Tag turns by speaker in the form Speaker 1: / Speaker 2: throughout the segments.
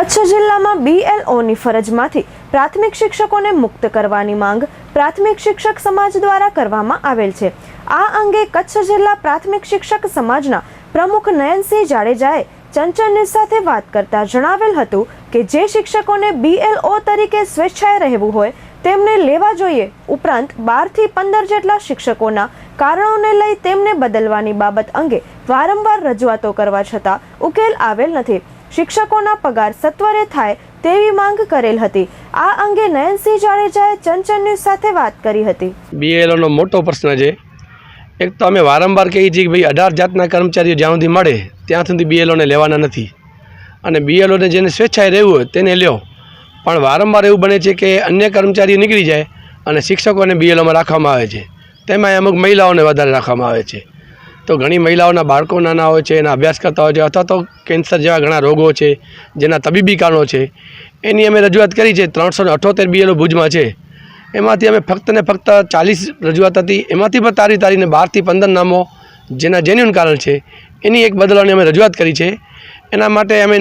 Speaker 1: કચ્છ જિલ્લામાં બીએલઓની ફરજમાંથી પ્રાથમિક શિક્ષકોને મુક્ત કરવાની માંગ પ્રાથમિક શિક્ષક સમાજ દ્વારા કરવામાં આવેલ છે. આ અંગે કચ્છ જિલ્લા પ્રાથમિક શિક્ષક સમાજના પ્રમુખ નયનસિંહ જાડેજાએ ચંચલની સાથે વાત કરતા જણાવેલ હતું કે જે શિક્ષકોને બીએલઓ તરીકે સ્વેચ્છાએ રહેવું હોય તેમને લેવા જોઈએ ઉપરાંત બારથી પંદર જેટલા શિક્ષકોના કારણોને લઈ તેમને બદલવાની બાબત અંગે વારંવાર રજૂઆતો કરવા છતાં ઉકેલ આવેલ નથી. શિક્ષકોના પગાર સત્વરે થાય તેવી માંગ કરેલ હતી. આ અંગે નયનસિંહ જાડેજાએ ચંચન ન્યૂઝ સાથે વાત કરી હતી.
Speaker 2: બીએલઓનો મોટો પ્રશ્ન છે. એક તો અમે વારંવાર કહીએ છીએ કે ભાઈ અઢાર જાતના કર્મચારીઓ જ્યાં સુધી મળે, ત્યાં સુધી બીએલઓને લેવાના નથી. અને બીએલઓને જેને સ્વેચ્છાએ રહેવું હોય તેને લ્યો. પણ વારંવાર એવું બને છે કે અન્ય કર્મચારીઓ નીકળી જાય અને શિક્ષકોને બીએલઓમાં રાખવામાં આવે છે. તેમાં અમુક મહિલાઓને વધારે રાખવામાં આવે છે. તો ઘણી મહિલાઓના બાળકો નાના હોય છે, એના અભ્યાસ કરતા હોય છે, અથવા તો કેન્સર જેવા ઘણા રોગો છે, જેના તબીબી કારણો છે. એની અમે રજૂઆત કરી છે, ત્રણસો ને અઠોતેર બીએલઓ ભુજમાં છે. એમાંથી અમે ફક્ત ને ફક્ત ચાલીસ રજૂઆત હતી. એમાંથી પણ તારી તારીને બારથી પંદર નામો, જેના જેન્યુન કારણ છે, એની એક બદલવાની અમે રજૂઆત કરી છે. એના માટે અમે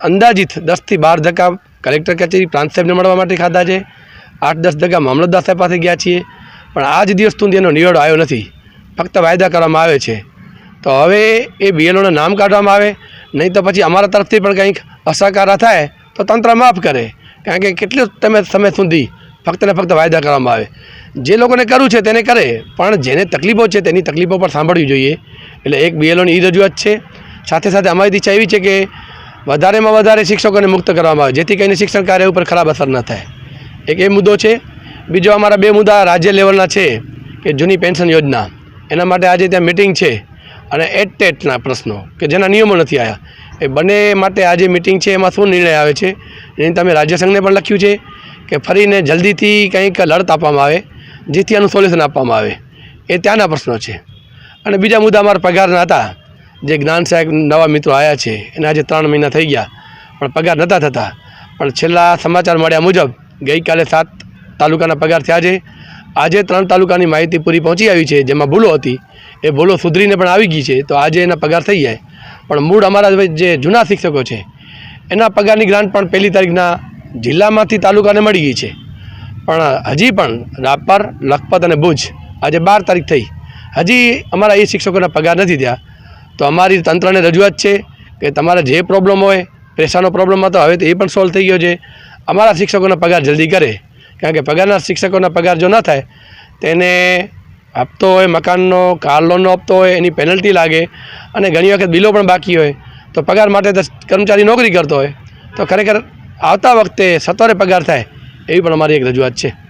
Speaker 2: અંદાજિત દસથી બાર ધક્કા કલેક્ટર કચેરી, પ્રાંત સાહેબને મળવા માટે ખાધા છે. આઠ દસ ધક્કા મામલતદાર સાહેબ પાસે ગયા છીએ. પણ આજ દિવસ સુધી એનો નિવેડો આવ્યો નથી. ફક્ત વાયદા કરવામાં આવે છે. તો હવે એ બીએલઓના નામ કાઢવામાં આવે, નહીં તો પછી અમારા તરફથી પણ કંઈક અસરકાર થાય, તો તંત્ર માફ કરે. કારણ કે કેટલું તમે સમય સુધી ફક્ત ને ફક્ત વાયદા કરવામાં આવે. જે લોકોને કરવું છે તેને કરે, પણ જેને તકલીફો છે તેની તકલીફો પણ સાંભળવી જોઈએ. એટલે એક બીએલઓની એ રજૂઆત છે. સાથે સાથે અમારી દિશા એવી છે કે વધારેમાં વધારે શિક્ષકોને મુક્ત કરવામાં આવે, જેથી કરીને શિક્ષણ કાર્ય ઉપર ખરાબ અસર ન થાય. એક એ મુદ્દો છે. બીજો અમારા બે મુદ્દા રાજ્ય લેવલના છે, કે જૂની પેન્શન યોજના. એના માટે આજે ત્યાં મિટિંગ છે. અને એટ ટેટના પ્રશ્નો, કે જેના નિયમો નથી આવ્યા એ બંને માટે આજે મિટિંગ છે, એમાં શું નિર્ણય આવે છે? એની તમે રાજ્ય સંઘને પણ લખ્યું છે કે ફરીને જલ્દીથી કંઈક લડત આપવામાં આવે, જેથી આનું સોલ્યુશન આપવામાં આવે. એ ત્યાંના પ્રશ્નો છે. અને બીજા મુદ્દા અમારા પગારના હતા. જે જ્ઞાન સાહેબ નવા મિત્રો આવ્યા છે, એના આજે ત્રણ મહિના થઈ ગયા, પણ પગાર નહોતા થતા. પણ છેલ્લા સમાચાર મળ્યા મુજબ ગઈકાલે સાત તાલુકાના પગાર થયા છે. આજે ત્રણ તાલુકાની માહિતી પૂરી પહોંચી આવી છે, જેમાં ભૂલો હતી. એ ભૂલો સુધરીને પણ આવી ગઈ છે, તો આજે એના પગાર થઈ જાય. પણ મૂળ અમારા જે જૂના શિક્ષકો છે, એના પગારની ગ્રાન્ટ પણ પહેલી તારીખના જિલ્લામાંથી તાલુકાને મળી ગઈ છે. પણ હજી પણ રાપર, લખપત અને ભુજ આજે બાર તારીખ થઈ. હજી અમારા એ શિક્ષકોના પગાર નથી થયા. તો અમારી તંત્રને રજૂઆત છે કે તમારે જે પ્રોબ્લેમ હોય પૈસાનો પ્રોબ્લેમ હતો, હવે તો એ પણ સોલ્વ થઈ ગયો છે. અમારા શિક્ષકોના પગાર જલ્દી કરે. કારણ કે પગારના શિક્ષકોના પગાર જો ન થાય તેને હપ્તો હોય, મકાનનો, કાર લોનનો હપ્તો હોય, એની પેનલ્ટી લાગે અને ઘણી વખત બિલો પણ બાકી હોય. તો પગાર માટે કર્મચારી નોકરી કરતો હોય. તો ખરેખર આવતા વખતે સત્વરે પગાર થાય, એવી પણ અમારી એક રજૂઆત છે.